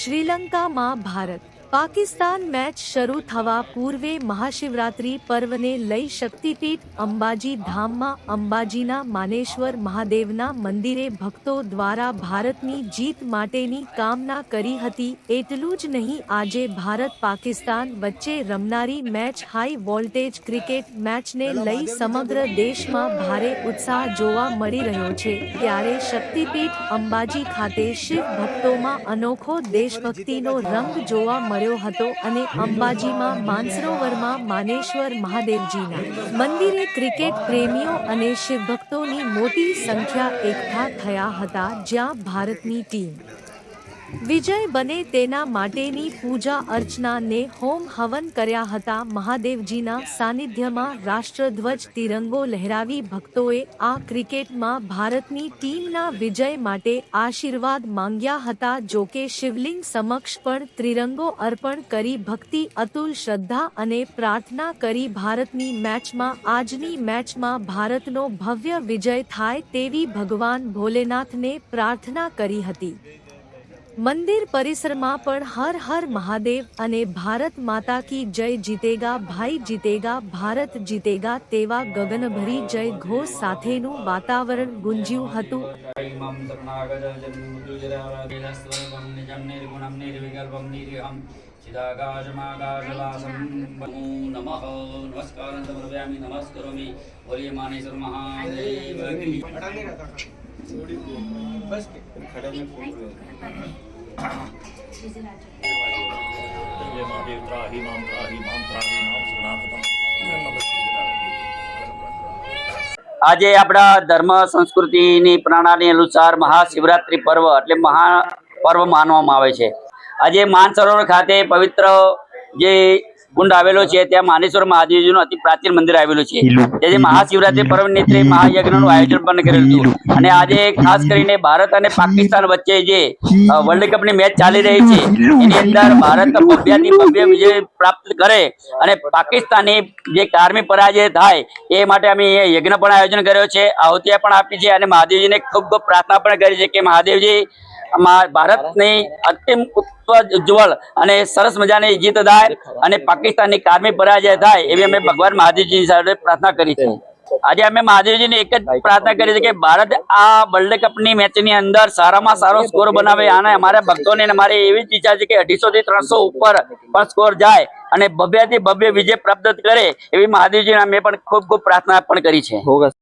શ્રીલંકામાં ભારત. પાકિસ્તાન મેચ શરૂ થવા પૂર્વે મહાશિવરાત્રી પર્વને લઈ શક્તિપીઠ અંબાજી ધામમાં અંબાજીના માનેશ્વર મહાદેવના મંદિરે ભક્તો દ્વારા ભારતની જીત માટેની કામના કરી હતી. એટલું જ નહીં આજે ભારત પાકિસ્તાન વચ્ચે રમનારી મેચ હાઈ વોલ્ટેજ ક્રિકેટ મેચને લઈ સમગ્ર દેશમાં ભારે ઉત્સાહ જોવા મળી રહ્યો છે. ત્યારે શક્તિપીઠ અંબાજી ખાતે શિવ ભક્તોમાં અનોખો દેશભક્તિનો રંગ જોવા મળ્યો હતો અને અંબાજીમાં માનસરોવરમાં માનેશ્વર મહાદેવજીના મંદિરે ક્રિકેટ પ્રેમીઓ અને શિવભક્તોની મોટી સંખ્યા એકઠા થયા હતા જ્યાં ભારતની ટીમ વિજય બને તેના માટેની પૂજા અર્ચનાને હોમ હવન કર્યા હતા. મહાદેવજીના સાનિધ્યમાં રાષ્ટ્રધ્વજ તિરંગો લહેરાવી ભક્તોએ આ ક્રિકેટમાં ભારતની ટીમના વિજય માટે આશીર્વાદ માંગ્યા હતા. જોકે શિવલિંગ સમક્ષ પણ ત્રિરંગો અર્પણ કરી ભક્તિ, અતુલ શ્રદ્ધા અને પ્રાર્થના કરી ભારતની મેચમાં, આજની મેચમાં ભારતનો ભવ્ય વિજય થાય તેવી ભગવાન ભોલેનાથને પ્રાર્થના કરી હતી. મંદિર પરિસરમાં પણ હર હર મહાદેવ અને ભારત માતા કી જય જીતેગા ભાઈ જીતેગા ભારત જીતેગા તેવા ગગનભરી જય ઘોષ સાથેનું વાતાવરણ ગુંજ્યું હતું इमं तन्नागजजन्मृत्युजराराधिरस्वरूपं निजं निर्गुणं निर्विकल्पं निरीहं चिदाकाशमाकाशवासं नमो नमः नमस्कारं समर्पयामि नमस्करोमि बोलिए मानेश्वर महादेव की જય મહાદેવ ત્રાહી મામ ત્રાહી મામ ત્રાહી મામ શરણાગતમ આજે આપણા ધર્મ સંસ્કૃતિની પ્રણાલી અનુસાર મહાશિવરાત્રિ પર્વ એટલે મહા પર્વ માનવામાં આવે છે આજે માનસરોવર ખાતે પવિત્ર જે કુંડ આવેલો છે ત્યાં માનેશ્વર મહાદેવજીનું અતિ પ્રાચીન મંદિર આવેલું છે. તેથી મહાશિવરાત્રી પર્વ નિમિત્તે મહાયજ્ઞનું આયોજન પણ કરેલું હતું. અને આજે ખાસ કરીને ભારત અને પાકિસ્તાન વચ્ચે જે વર્લ્ડ કપની મેચ ચાલી રહી છે એની અંદર ભારત ભવ્યથી ભવ્ય વિજય પ્રાપ્ત કરે અને પાકિસ્તાની જે કારમી પરાજય થાય એ માટે અમે યજ્ઞ પણ આયોજન કર્યો છે. આહુતિયા પણ આપી છે અને મહાદેવજીને ખૂબ ખૂબ પ્રાર્થના પણ કરી છે કે મહાદેવજી મા- ભારતની અંતિમ ઉજ્જવળ અને સરસ મજાની જીત થાય અને પાકિસ્તાનની કારમી પરાજય થાય એવી અમે ભગવાન મહાદેવજી સાથે પ્રાર્થના કરી છે. આજે અમે મહાદેવજીને એક જ પ્રાર્થના કરી છે કે ભારત આ વર્લ્ડ કપની મેચની અંદર સારામાં સારો સ્કોર બનાવે અને અમારા ભક્તોને ને અમારી એવી જ ઈચ્છા છે કે અઢીસો થી ત્રણસો ઉપર પણ સ્કોર જાય અને ભવ્યથી ભવ્ય વિજય પ્રાપ્ત કરે એવી મહાદેવજીને અમે પણ ખૂબ ખૂબ પ્રાર્થના પણ કરી છે.